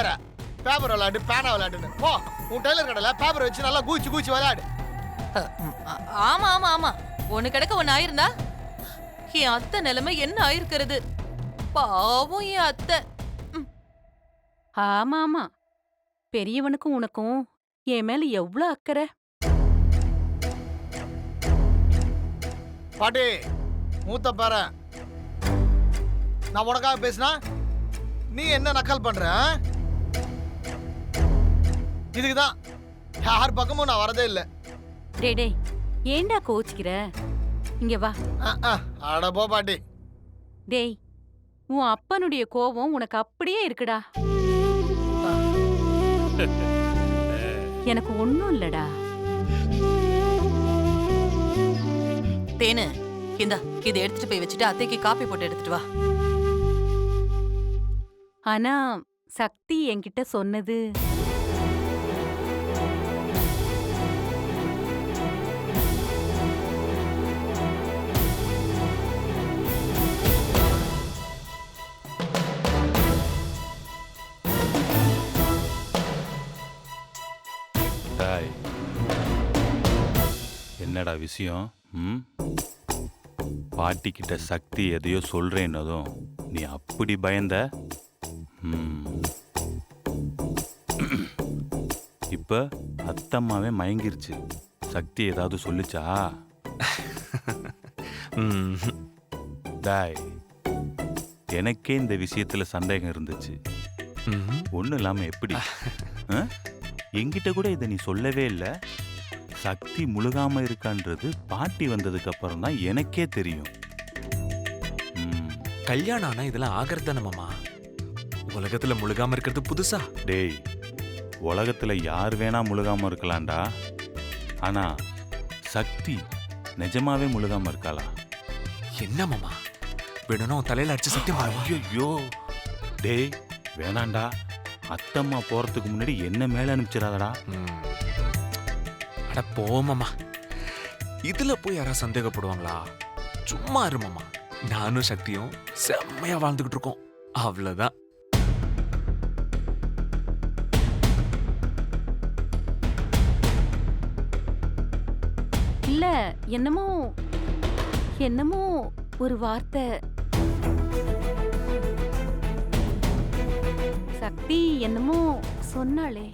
வேற. பேப்பர் விளையாடு பேனா விளையாடுன்னு. போ உன் டெய்லர் கடையில் பேப்பர் வச்சு நல்லா கூச்சி கூச்சி விளையாடு. ஆமா ஆமா ஆமா. ஒண்ணு கிடக்க ஒண்ணு ஆயிருந்தா? என் அத்தை நிலைமை என்ன ஆயிருக்கிறது? பாவம் என் அத்தை. ஆமா ஆமா. பெரியவனுக்கும் உனக்கும் என் மேல எவ்ளோ அக்கறை? பாட்டி மூத்த பாரு. நான் உனக்காக பேசினா நீ என்ன நக்கல் பண்ற? இதுக்கு தான் யார் பக்கமும் நான் வரதே இல்லை. டேய் டேய் ஏன்டா கோச்சிக்கிற இங்க வா. அட போ பாட்டி. டேய் உன் அப்பனுடைய கோபம் உனக்கு அப்படியே இருக்குடா. எனக்கு ஒண்ணும் இல்லடா. தேனு இந்தா இதை எடுத்துட்டு போய் வச்சுட்டு அத்தைக்கு காப்பி போட்டு எடுத்துட்டு வா. ஆனா சக்தி என்கிட்ட சொன்னது டாய் என்னடா விஷயம்? ம்? பாட்டி கிட்ட சக்தி எதையோ சொல்றேன்னதும் நீ அப்படி பயந்த. இப்ப அத்தம்மாவே மயங்கிருச்சு. சக்தி ஏதாவது சொல்லுச்சா? டாய் எனக்கே இந்த விஷயத்துல சந்தேகம் இருந்துச்சு. ஒன்றும் இல்லாம எப்படி? ஆ? என்கிட்ட கூட இதை நீ சொல்லவே இல்லை. சக்தி முழுகாம இருக்கான்றது பாட்டி வந்ததுக்கு அப்புறம் தான் எனக்கே தெரியும். கல்யாணம் ஆனா இதெல்லாம் ஆகிறது தானே மாமா? உலகத்துல முழுகாம இருக்கிறது புதுசா? டேய் உலகத்துல யார் வேணா முழுகாம இருக்கலாம்டா. ஆனா சக்தி நிஜமாவே முழுகாம இருக்காளா? என்ன மாமா? வேணும்னா தலையில அடிச்சு சத்தியம் ஐயோ டேய் வேணாண்டா அத்தம்மா போறதுக்கு முன்னாடி என்ன மேல அனுப்பிச்சிடாதடா. அட போ மாமா இதுல போய் யாராவது சந்தேகப்படுவாங்களா? சும்மா இரு மாமா நானும் சக்தியும் செம்மையா வாழ்ந்துகிட்டு இருக்கோம். அவ்வளவுதான். இல்ல என்னமோ என்னமோ ஒரு வார்த்தை. சக்தி என்னமோ சொன்னாளே.